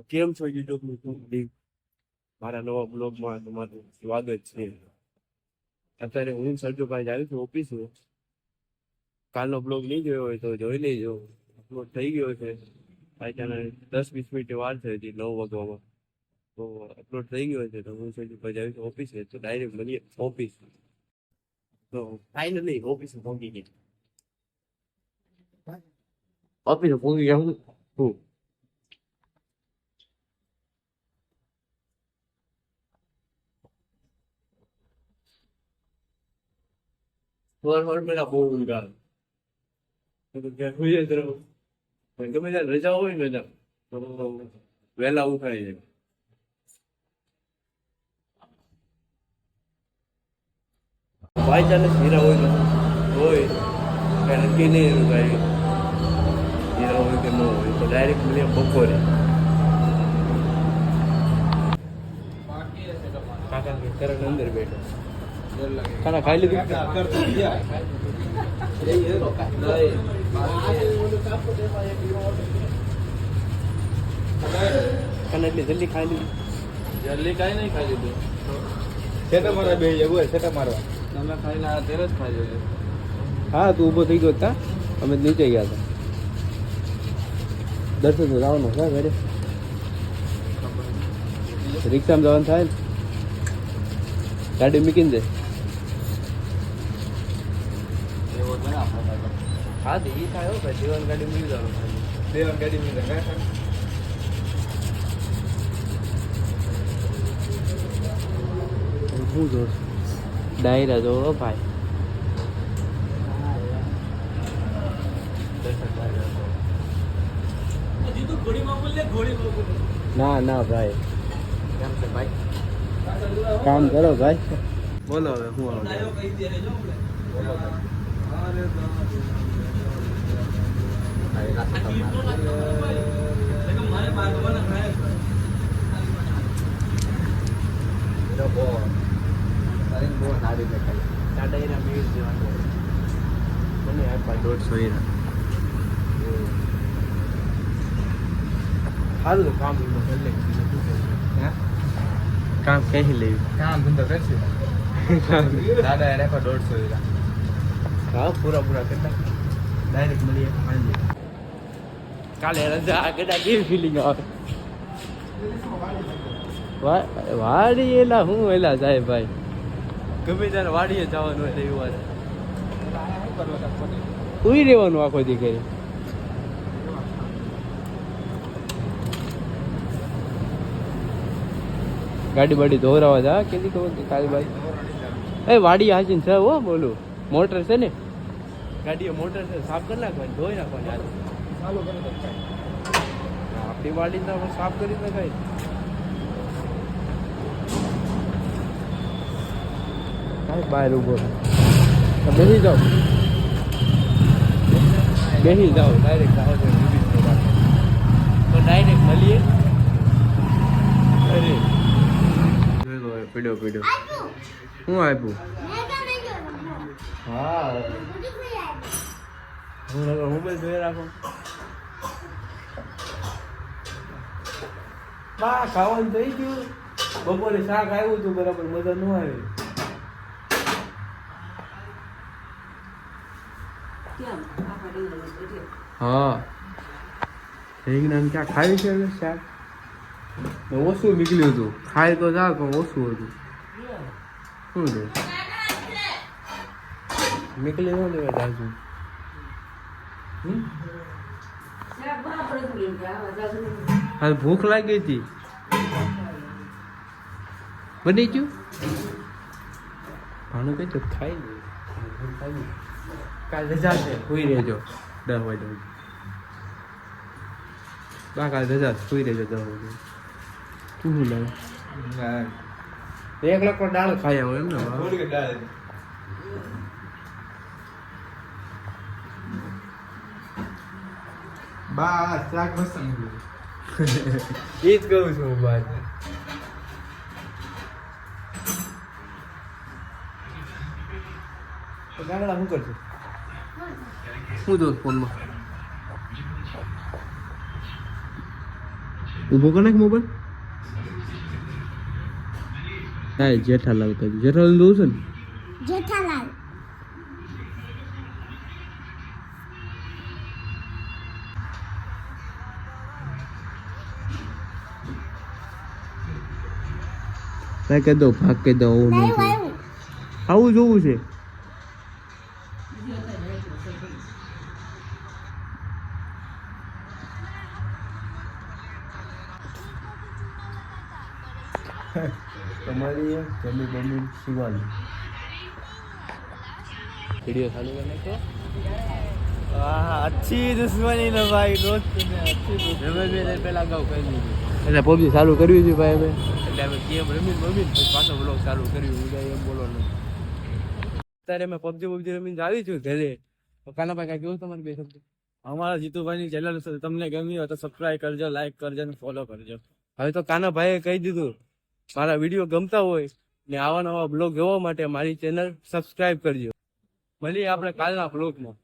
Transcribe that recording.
કેમ છો યુટ્યુબની મારા નવા બ્લોગમાં તમારું સ્વાગત છે. અત્યારે હું સરજુભાઈ આવ્યું છું ઓફિસે. કાલનો બ્લોગ નહીં જોયો હોય તો જોઈ લેજો. અપલોડ થઈ ગયો છે. પાછાના દસ વીસ મિનિટ વાર છે હજી નવ વાગવામાં તો અપલોડ થઈ ગયો છે તો હું સરજુભાઈ આવ્યું છું ઓફિસે. તો ડાયરેક્ટ મળીએ ઓફિસ. તો ફાઇનલી ઓફિસે પહોંચી ગયા. ઓફિસે પહોંચી ગયા હું? સવાર પેલા બહુ ઊંઘ સુઈ જ રહું ગમે ત્યારે રજા હોય ને તો વહેલા ઉઠાઈ જાય બાય ચાલે હીરા હોય હોય કઈ નક્કી નહીં એનું કાંઈ હીરા હોય કે ન હોય તો ડાયરેક્ટ મળીએ બપોરે કાકા અંદર બેઠો ખાના ખાઈ લીધું? ખાના એટલે જલ્દી ખાઈ લીધું. જલ્દી કાંઈ નહીં ખાઈ લીધું. સેટા મારા બે જવું હોય સેટા મારવા. તમે ખાઈને આ તેર જ ખાઈ લીધું હા તું ઊભો થઈ ગયો હતા અમે નીચે ગયા હતા દર્શન તો જવાનું છે ઘરે. રિક્ષામાં જવાનું થાય ને. ગાડી મૂકીને દે એવો જ ના આપણે હા થાય ભાઈ જીવન ગાડી મૂકી જવાનું દેવાન ગાડી માં કાકા શું જોશ ડાયરા જો ભાઈ. ના ના ભાઈ. ભાઈ? કામ કરો ભાઈ. બોલો હવે હું બહુ સારી એના કામ કામ કહી લેવું. કામ ધંધો કરશે. દાદા એ પણ દોઢસો વીરા હા પૂરા પૂરા કરતા ડાયરેક્ટ મળીએ સાંજે કાલે રજા કદાચ કેવી ફિલિંગ આવે. વાડી એલા, હું એલા જાય ભાઈ? ગમે ત્યારે વાડીએ જવાનું હોય એવું ઉઈ રહેવાનું આખો દી કરી ગાડી બાડી ધોરાવા જા, કેદી ખબર કે કાલે ભાઈ એ વાડી હાચીને છે હો, બોલું. મોટર છે ને? ગાડીઓ મોટર છે સાફ કરી નાખવાની ધોઈ નાખવાની હાલ. ચાલો કરો તો આપણી વાડી તો સાફ કરી નખાય. કાંઈ બહાર ઊભો રહે. બેસી જાઓ. બેસી જાઓ ડાયરેક્ટ આવો તો ડાયરેક્ટ મળીએ. અરે. પીડ્યો પીડ્યો. શું આપ્યું હા. હું મોબાઈલ જોઈ રાખો. બા, ખાવાનું થઈ ગયું. બપોરે શાક આવ્યું હતું, બરાબર મજા ન આવી. હા. રીંગણા ક્યાં ખાવી છે હવે શાક? ઓછું નીકળ્યું હતું. ખાય તો જા પણ ઓછું હતું. શું છે? નીકળી ન લેવા જાજુ. હા ભૂખ લાગી હતી. બની ગયું? ભાણું કઈ તો ખાઈ લે. કાલે રજા છે સુઈ રહેજો દસ વાગે બા કાલે રજા સુઈ રહેજો દસ વાગે તું શું લાવે એક લાખ પણ દાળ ખાઈ હોય એમ ને આ શાક મસ્ત નીકળ્યું. એ જ કહું છું બાદ ગાંગડા શું કરશું? શું જોઉં ફોનમાં. ઊભો કર મોબાઈલ હા જેઠાલાલ કહ્યું જેઠાલાલ જોવું છે ને? જેઠાલાલ. ભાઈ કહી દો ભાગ કહી દો આવું આવું. જોવું છે. તમારી જમી બમી શિવાની વિડિયો ચાલુ કરને તો વાહ અચ્છી દુશ્મની નો ભાઈ રોજ તને અચ્છી દુશ્મની મેં પહેલા ગાઉ કરી દીધી. એટલે પબજી ચાલુ કર્યું છે ભાઈ અમે એટલે અમે ગેમ રમીને રમીને પછી પાછો બ્લોગ ચાલુ કર્યું. હું કાંઈ એમ બોલો નહીં. અત્યારે મેં પબજી પબજી રમીને આવી છું ઘરે. તો કાનાભાઈ કાંઈ કેવું તમારે બે શબ્દ? અમારા જીતુભાઈની ચેનલ તમને ગમી હોય તો સબસ્ક્રાઈબ કરજો લાઈક કરજો અને ફોલો કરજો. હવે તો કાનાભાઈએ કહી દીધું મારા વીડિયો ગમતા હોય ને આવા નવા બ્લોગ જોવા માટે મારી ચેનલ સબસ્ક્રાઈબ કરજો. મળીએ આપણે કાલના બ્લોગમાં